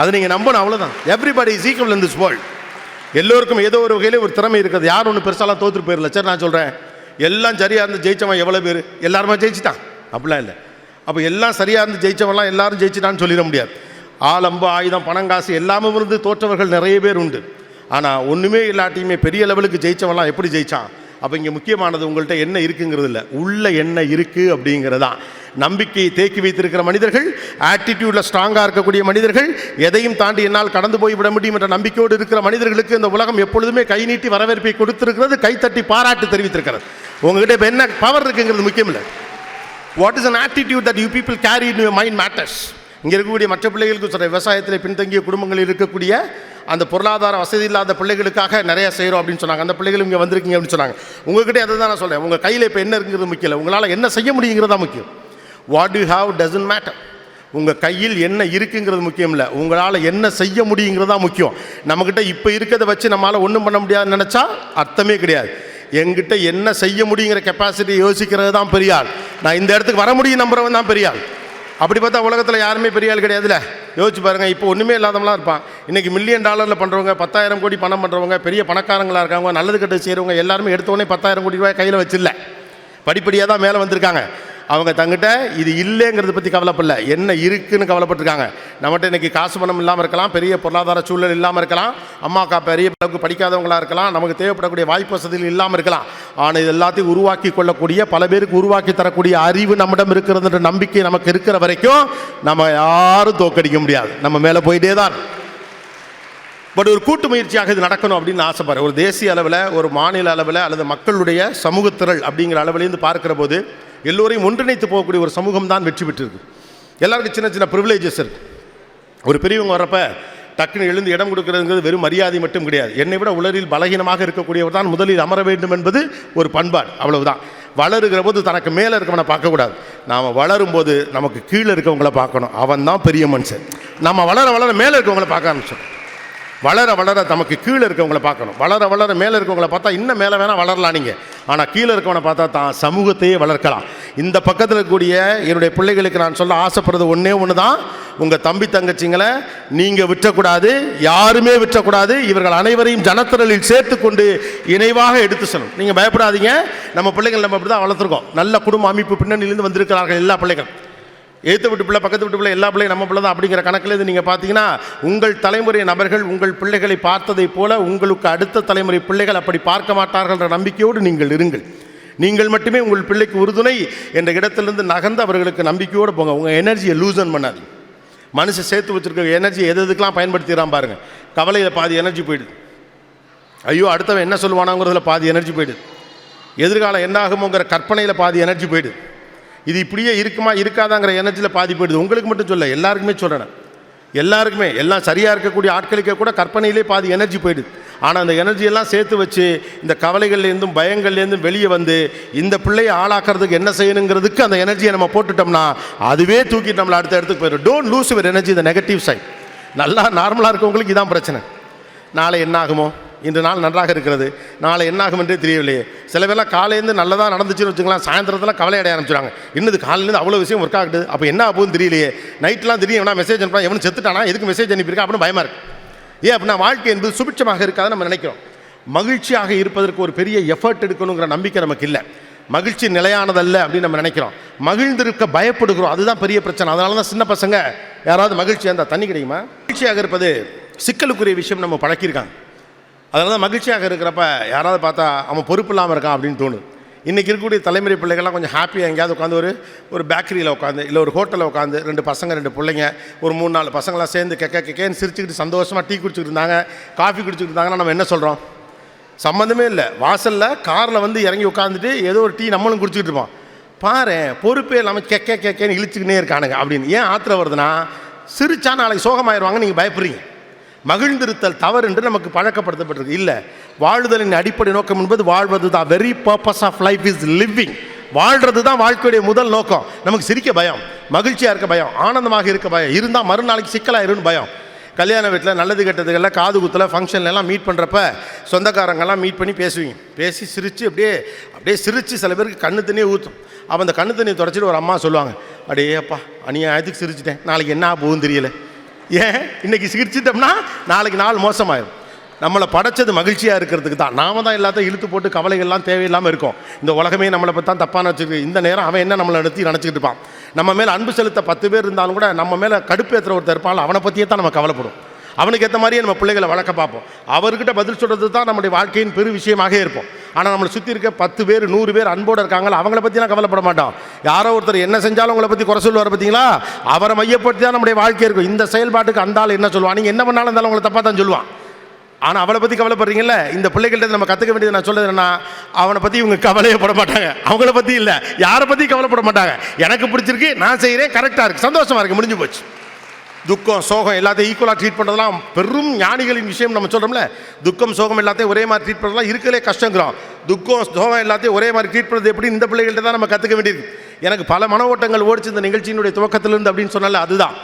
அதை நீங்கள் நம்பணும் அவ்வளோதான் everybody is equal in this world எல்லோருக்கும் ஏதோ ஒரு வகையில் ஒரு திறமை இருக்குது. யார் ஒன்று பெருசாலாம் தோற்றுட்டு போயிடல சரி நான் சொல்கிறேன் எல்லாம் சரியாக இருந்து ஜெயித்தவன் எவ்வளோ பேர்? எல்லாருமே ஜெயிச்சிட்டான்? அப்படிலாம் இல்லை. அப்போ எல்லாம் சரியாக இருந்து ஜெயிச்சவன்லாம் எல்லாரும் ஜெயிச்சிட்டான்னு சொல்லிட முடியாது. ஆலம்பு ஆயுதம் பணம் காசு எல்லாமே இருந்து தோற்றவர்கள் நிறைய பேர் உண்டு. ஆனால் ஒன்றுமே இல்லாட்டியுமே பெரிய லெவலுக்கு ஜெயிச்சவன்லாம் எப்படி ஜெயிச்சான்? அப்போ இங்கே முக்கியமானது உங்கள்கிட்ட என்ன இருக்குங்கிறது இல்லை. உள்ள என்ன இருக்குது அப்படிங்கிறதான். நம்பிக்கையை தேக்கி வைத்திருக்கிற மனிதர்கள் ஆட்டிடியூடில் ஸ்ட்ராங்காக இருக்கக்கூடிய மனிதர்கள் எதையும் தாண்டி என்னால் கடந்து போய் விட முடியும் என்ற நம்பிக்கையோடு இருக்கிற மனிதர்களுக்கு இந்த உலகம் எப்பொழுதுமே கை நீட்டி வரவேற்பை கொடுத்திருக்கிறது கைத்தட்டி பாராட்டு தெரிவித்திருக்கிறது. உங்ககிட்ட இப்போ என்ன பவர் இருக்குங்கிறது முக்கியம் இல்லை. What is an attitude that you people carry in your mind matters இங்கே இருக்கக்கூடிய மற்ற பிள்ளைகளுக்கு சொல்கிற விவசாயத்தில் பின்தங்கிய குடும்பங்களில் இருக்கக்கூடிய அந்த பொருளாதார வசதி இல்லாத பிள்ளைகளுக்காக நிறைய செய்கிறோம் அப்படின்னு சொன்னாங்க. அந்த பிள்ளைகள் இங்கே வந்திருக்கீங்க அப்படின்னு சொன்னாங்க. உங்ககிட்ட அதை தான் நான் சொல்கிறேன் உங்கள் கையில் இப்போ என்ன இருக்குங்கிறது முக்கியம் இல்லை. உங்களால் என்ன செய்ய முடியுங்கிறது தான் முக்கியம். What you have doesn't matter உங்கள் கையில் என்ன இருக்குங்கிறது முக்கியம் இல்லை. உங்களால் என்ன செய்ய முடியுங்கிறது தான் முக்கியம். நம்மக்கிட்ட இப்போ இருக்கிறத வச்சு நம்மளால் ஒன்றும் பண்ண முடியாதுன்னு நினச்சா அர்த்தமே கிடையாது. எங்கிட்ட என்ன செய்ய முடியுங்கிற கெப்பாசிட்டி யோசிக்கிறது தான் பெரிய ஆள். நான் இந்த இடத்துக்கு வர முடியும் நம்புறவன் தான் பெரிய ஆள். அப்படி பார்த்தா உலகத்தில் யாருமே பெரிய ஆள் கிடையாதுல்ல யோசிச்சு பாருங்கள் இப்போ ஒன்றுமே இல்லாதவங்களாம் இருப்பான். இன்றைக்கி மில்லியன் டாலரில் பண்ணுறவங்க பத்தாயிரம் கோடி பணம் பண்ணுறவங்க பெரிய பணக்காரங்களாக இருக்காங்க நல்லது கெட்டது செய்கிறவங்க எல்லாருமே எடுத்தோடனே பத்தாயிரம் கோடி ரூபாய் கையில் வச்சிடல. படிப்படியாக தான் மேலே வந்திருக்காங்க. அவங்க தங்கிட்ட இது இல்லைங்கிறத பற்றி கவலைப்படல. என்ன இருக்குன்னு கவலைப்பட்டிருக்காங்க. நம்மகிட்ட இன்றைக்கி காசு பணம் இல்லாமல் இருக்கலாம் பெரிய பொருளாதார சூழல் இல்லாமல் இருக்கலாம் அம்மா அக்கா பெரிய அளவுக்கு படிக்காதவங்களா இருக்கலாம் நமக்கு தேவைப்படக்கூடிய வாய்ப்பு வசதிகள் இல்லாமல் இருக்கலாம். ஆனால் இது எல்லாத்தையும் உருவாக்கி கொள்ளக்கூடிய பல பேருக்கு உருவாக்கி தரக்கூடிய அறிவு நம்மிடம் இருக்கிறதுன்ற நம்பிக்கை நமக்கு இருக்கிற வரைக்கும் நம்ம யாரும் தோக்கடிக்க முடியாது. நம்ம மேலே போயிட்டே தான் பட் ஒரு கூட்டு முயற்சியாக இது நடக்கணும் அப்படின்னு நான் ஆசைப்படுறேன். ஒரு தேசிய அளவில் ஒரு மாநில அளவில் அல்லது மக்களுடைய சமூகத்திரள் அப்படிங்கிற அளவிலேருந்து பார்க்குற போது எல்லோரையும் ஒன்றிணைத்து போகக்கூடிய ஒரு சமூகம் தான் வெற்றி பெற்றிருக்கு. எல்லாருக்கும் சின்ன சின்ன ப்ரிவிலேஜஸ் இருக்கு. ஒரு பெரியவங்க வரப்ப டக்குன்னு எழுந்து இடம் கொடுக்கறதுங்கிறது வெறும் மரியாதை மட்டும் கிடையாது. என்னை விட உலரில் பலகீனமாக இருக்கக்கூடியவர் தான் முதலில் அமர வேண்டும் என்பது ஒரு பண்பாடு. அவ்வளவுதான். வளருகிற போது தனக்கு மேலே இருக்கவனை பார்க்கக்கூடாது. நாம் வளரும் போது நமக்கு கீழே இருக்கவங்கள பார்க்கணும். அவன் தான் பெரிய மனுஷன். நம்ம வளர வளர மேலே இருக்கவங்கள பார்க்க ஆரம்பிச்சோம். வளர வளர நமக்கு கீழே இருக்கவங்கள பார்க்கணும். வளர வளர மேலே இருக்கவங்கள பார்த்தா இன்னும் மேலே வேணால் வளரலாம் நீங்கள் ஆனால் கீழே இருக்கவனை பார்த்தா தான் சமூகத்தையே வளர்க்கலாம். இந்த பக்கத்தில் இருக்கக்கூடிய என்னுடைய பிள்ளைகளுக்கு நான் சொல்ல ஆசைப்படுறது ஒன்றே ஒன்று தான் உங்கள் தம்பி தங்கச்சிங்களை நீங்கள் விற்றக்கூடாது யாருமே விற்றக்கூடாது இவர்கள் அனைவரையும் ஜனத்திரலில் சேர்த்து கொண்டு இணைவாக எடுத்து செல்லும். நீங்கள் பயப்படாதீங்க. நம்ம பிள்ளைகள் நம்ம அப்படி தான் வளர்த்துருக்கோம். நல்ல குடும்ப அமைப்பு பின்னணியிலிருந்து வந்திருக்கிறார்கள் எல்லா பிள்ளைகள் ஏற்று விட்டு பிள்ளை பக்கத்து விட்டு பிள்ளை எல்லா பிள்ளையும் நம்ம பிள்ளை தான் அப்படிங்கிற கணக்கில் இது நீங்கள் பார்த்தீங்கன்னா உங்கள் தலைமுறை நபர்கள் உங்கள் பிள்ளைகளை பார்த்ததைப் போல உங்களுக்கு அடுத்த தலைமுறை பிள்ளைகள் அப்படி பார்க்க மாட்டார்கள் என்ற நம்பிக்கையோடு நீங்கள் இருங்கள். நீங்கள் மட்டுமே உங்கள் பிள்ளைக்கு உறுதுணை என்ற இடத்திலிருந்து நகர்ந்து அவர்களுக்கு நம்பிக்கையோடு போங்க. உங்கள் எனர்ஜியை லூசன் பண்ணாது மனுஷன் சேர்த்து வச்சிருக்க எனர்ஜி எது எதுக்கெல்லாம் பயன்படுத்திடுறான் பாருங்கள் கவலையில் பாதி எனர்ஜி போயிடுது. ஐயோ அடுத்தவன் என்ன சொல்லுவானாங்கிறதுல பாதி எனர்ஜி போயிடுது. எதிர்காலம் என்ன ஆகுமோங்கிற கற்பனையில் பாதி எனர்ஜி போயிடுது. இது இப்படியே இருக்குமா இருக்காதாங்கிற எனர்ஜியில் பாதி போயிடுது. உங்களுக்கு மட்டும் சொல்ல எல்லாருக்குமே சொல்கிறேன் எல்லாருக்குமே எல்லாம் சரியாக இருக்கக்கூடிய ஆட்களுக்கே கூட கற்பனையிலே பாதி எனர்ஜி போயிடுது. ஆனால் அந்த எனர்ஜி எல்லாம் சேர்த்து வச்சு இந்த கவலைகள்லேருந்தும் பயங்கள்லேருந்தும் வெளியே வந்து இந்த பிள்ளையை ஆளாக்குறதுக்கு என்ன செய்யணுங்கிறதுக்கு அந்த எனர்ஜியை நம்ம போட்டுட்டோம்னா அதுவே தூக்கிட்டு நம்மளை அடுத்த இடத்துக்கு போயிடும். டோன்ட் லூஸ் யுவர் எனர்ஜி இந்த நெகட்டிவ் சைட் நல்லா நார்மலாக இருக்கவங்களுக்கு இதான் பிரச்சனை. நாளை என்ன ஆகுமோ? இன்று நாள் நன்றாக இருக்கிறது. நாளை என்னாகும் என்றே தெரியவில்லையே. சில பேர்லாம் காலையிலேருந்து நல்லதாக நடந்துச்சுன்னு வச்சுக்கலாம் சாயந்தரத்தில் கவலை அடைய ஆரம்பிச்சிடுறாங்க இன்னது காலையிலேருந்து அவ்வளோ விஷயம் ஒர்க் ஆகுது. அப்போ என்ன ஆகுதுன்னு தெரியலையே. நைட்லாம் திடீர்னு எவனா மெசேஜ் அனுப்பா எவனும் செத்துட்டானா? எதுக்கு மெசேஜ் அனுப்பியிருக்கா? அப்படின்னு பயமாக இருக்குது ஏன் அப்படின்னா வாழ்க்கை என்பது சுபிட்சமாக இருக்காது நம்ம நினைக்கிறோம். மகிழ்ச்சியாக இருப்பதற்கு ஒரு பெரிய எஃபர்ட் எடுக்கணுங்கிற நம்பிக்கை நமக்கு இல்லை. மகிழ்ச்சி நிலையானதல்ல அப்படின்னு நம்ம நினைக்கிறோம். மகிழ்ந்திருக்க பயப்படுகிறோம். அதுதான் பெரிய பிரச்சனை. அதனால தான் சின்ன பசங்க யாராவது மகிழ்ச்சியாக இருந்தால் தண்ணி கிடைக்குமா? மகிழ்ச்சியாக இருப்பது சிக்கலுக்குரிய விஷயம் நம்ம பழக்கியிருக்காங்க. அதனால தான் மகிழ்ச்சியாக இருக்கிறப்ப யாராவது பார்த்தா அவன் பொறுப்பு இல்லாமல் இருக்கான் அப்படின்னு தோணுது. இன்றைக்கி இருக்கக்கூடிய தலைமுறை பிள்ளைகள்லாம் கொஞ்சம் ஹாப்பியாக எங்கேயாவது உட்காந்து ஒரு ஒரு பேக்கரியில் உட்காந்து இல்லை ஒரு ஹோட்டலில் உட்காந்து ரெண்டு பசங்க ரெண்டு பிள்ளைங்க ஒரு மூணு நாலு பசங்களாம் சேர்ந்து கெக்க கெக்கேன்னு சிரிச்சுக்கிட்டு சந்தோஷமாக டீ குடிச்சிட்டு இருந்தாங்க காஃபி குடிச்சிட்டு இருந்தாங்கன்னா நம்ம என்ன சொல்கிறோம் சம்மந்தமே இல்லை. வாசலில் காரில் வந்து இறங்கி உட்காந்துட்டு ஏதோ ஒரு டீ நம்மளும் குடிச்சிக்கிட்டு இருப்போம். பாரு பொறுப்பே இல்லாமல் கெக்க கெக்கேன்னு இழுச்சுக்கினே இருக்கானுங்க அப்படின்னு. ஏன் ஆத்திரம் வருதுன்னா சிரிச்சா நாளைக்கு சோகமாயிருவாங்க நீங்கள் பயப்படுறீங்க. மகிழ்ந்திருத்தல் தவறு என்று நமக்கு பழக்கப்படுத்தப்பட்டிருக்கு. இல்லை வாழுதலின் அடிப்படை நோக்கம் என்பது வாழ்வது தான் very purpose of life is living வாழ்றது தான் வாழ்க்கையுடைய முதல் நோக்கம். நமக்கு சிரிக்க பயம் மகிழ்ச்சியாக இருக்க பயம் ஆனந்தமாக இருக்க பயம் இருந்தால் மறுநாளைக்கு சிக்கலாயிருன்னு பயம். கல்யாண வீட்டில் நல்லது கெட்டதுகளில் காது குத்தில் ஃபங்க்ஷன்லாம் மீட் பண்ணுறப்ப சொந்தக்காரங்கெல்லாம் மீட் பண்ணி பேசுவீங்க. பேசி சிரித்து அப்படியே அப்படியே சிரித்து சில பேருக்கு கண்ணு தண்ணியே ஊற்றும் அப்போ அந்த கண்ணு தண்ணியை தொடச்சிட்டு ஒரு அம்மா சொல்லுவாங்க அப்படியே அப்பா அநியாயத்துக்கு சிரிச்சிட்டேன். நாளைக்கு என்ன போகும் தெரியலை. ஏன்? இன்னைக்கு சிரிச்சிட்டோம்னா நாளைக்கு நாள் மோசமாயிடும் நம்மளை படைச்சது மகிழ்ச்சியாக இருக்கிறதுக்கு தான். நாம தான் எல்லாத்தையும் இழுத்து போட்டு கவலைகள்லாம் தேவையில்லாமல் இருக்கும். இந்த உலகமே நம்மளை பற்றி தான் தப்பான வச்சுருக்கு. இந்த நேரம் அவன் என்ன நம்மளை நிறுத்தி நினச்சிக்கிட்டு இருப்பான்? நம்ம மேலே அன்பு செலுத்த பத்து பேர் இருந்தாலும் கூட நம்ம மேலே கடுப்பேற்றுற ஒருத்தர் இருப்பான் அவனை பற்றியே தான் நம்ம கவலைப்படும் அவனுக்கு ஏற்ற மாதிரியே நம்ம பிள்ளைகளை வளர்க்க பார்ப்போம். அவர்கிட்ட பதில் சொல்கிறது தான் நம்முடைய வாழ்க்கையின் பெரு விஷயமாக இருப்போம். ஆனால் நம்மளை சுற்றி இருக்க பத்து பேர் நூறு பேர் அன்போடு இருக்காங்களா? அவங்கள பற்றிலாம் கவலைப்பட மாட்டோம். யாரோ ஒருத்தர் என்ன செஞ்சாலும் உங்களை பற்றி குறை சொல்லுவார் பார்த்தீங்களா அவரை மையப்படுத்தி தான் நம்முடைய வாழ்க்கை இருக்கும். இந்த செயல்பாட்டுக்கு அந்த ஆள் என்ன சொல்லுவான்? நீங்கள் என்ன பண்ணாலும் இருந்தாலும் உங்களை தப்பாக தான் சொல்லுவான். ஆனால் அவளை பற்றி கவலைப்படுறீங்கல்ல? இந்த பிள்ளைகள்ட்ட நம்ம கற்றுக்க வேண்டியது நான் சொல்லுறேன்னா அவனை பற்றி இவங்க கவலையே பட மாட்டாங்க. அவங்கள பற்றி இல்லை. யாரை பற்றி கவலைப்பட மாட்டாங்க. எனக்கு பிடிச்சிருக்கு நான் செய்கிறேன் கரெக்டாக இருக்குது சந்தோஷமாக இருக்குது முடிஞ்சு போச்சு. துக்கம் சோகம் எல்லாத்தையும் ஈக்குவலாக ட்ரீட் பண்ணுறதுலாம் பெரும் ஞானிகளின் விஷயம் நம்ம சொல்கிறோம்ல துக்கம் சோகம் எல்லாத்தையும் ஒரே மாதிரி ட்ரீட் பண்ணுறதுலாம் இருக்கலே கஷ்டங்கிறோம். துக்கம் சோகம் எல்லாத்தையும் ஒரே மாதிரி ட்ரீட் பண்ணுறது எப்படி? இந்த பிள்ளைகள்கிட்ட தான் நம்ம கற்றுக்க வேண்டியது எனக்கு பல மன ஓட்டங்கள் ஓடிச்சு இந்த நிகழ்ச்சியினுடைய துவக்கத்திலிருந்து அப்படின்னு சொன்னால அதுதான்.